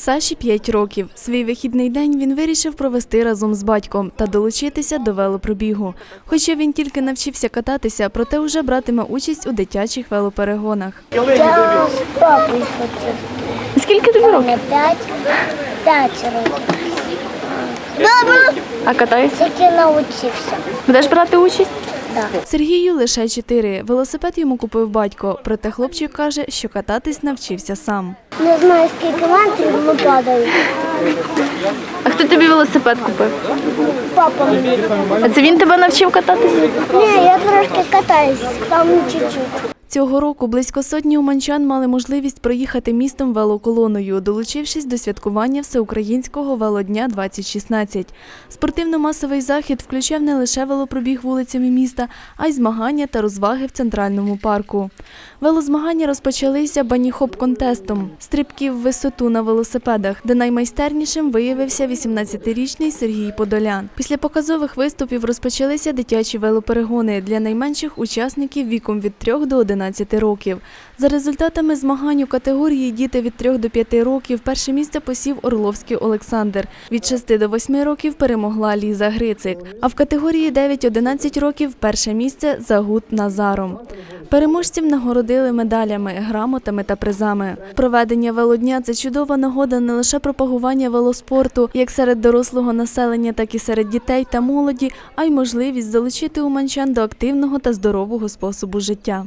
Саші 5 років. Свій вихідний день він вирішив провести разом з батьком та долучитися до велопробігу. Хоча він тільки навчився кататися, проте вже братиме участь у дитячих велоперегонах. Я спробую хочу. Скільки тобі Мене п'ять, п'ять років. Добре. А катаєшся? Тільки навчився. Будеш брати участь? Так. Сергію лише чотири. Велосипед йому купив батько, проте хлопчик каже, що кататись навчився сам. Не знаю, скільки метрів ми падаємо. А хто тобі велосипед купив? Папа. А це він тебе навчив кататися? Ні, я трошки катаюсь, там чуть-чуть. Цього року близько сотні уманчан мали можливість проїхати містом велоколоною, долучившись до святкування Всеукраїнського велодня 2016. Спортивно-масовий захід включав не лише велопробіг вулицями міста, а й змагання та розваги в центральному парку. Велозмагання розпочалися баніхоп-контестом стрибків в висоту на велосипедах, де наймайстернішим виявився 18-річний Сергій Подолян. Після показових виступів розпочалися дитячі велоперегони для найменших учасників віком від 3 до 11 років. За результатами змагань у категорії діти від 3 до 5 років перше місце посів Орловський Олександр. Від 6 до 8 років перемогла Ліза Грицик. А в категорії 9-11 років перше місце Загут Назаром. Переможців нагородили медалями, грамотами та призами. Проведення велодня це чудова нагода не лише пропагування велоспорту, як серед дорослого населення, так і серед дітей та молоді, а й можливість залучити уманчан до активного та здорового способу життя.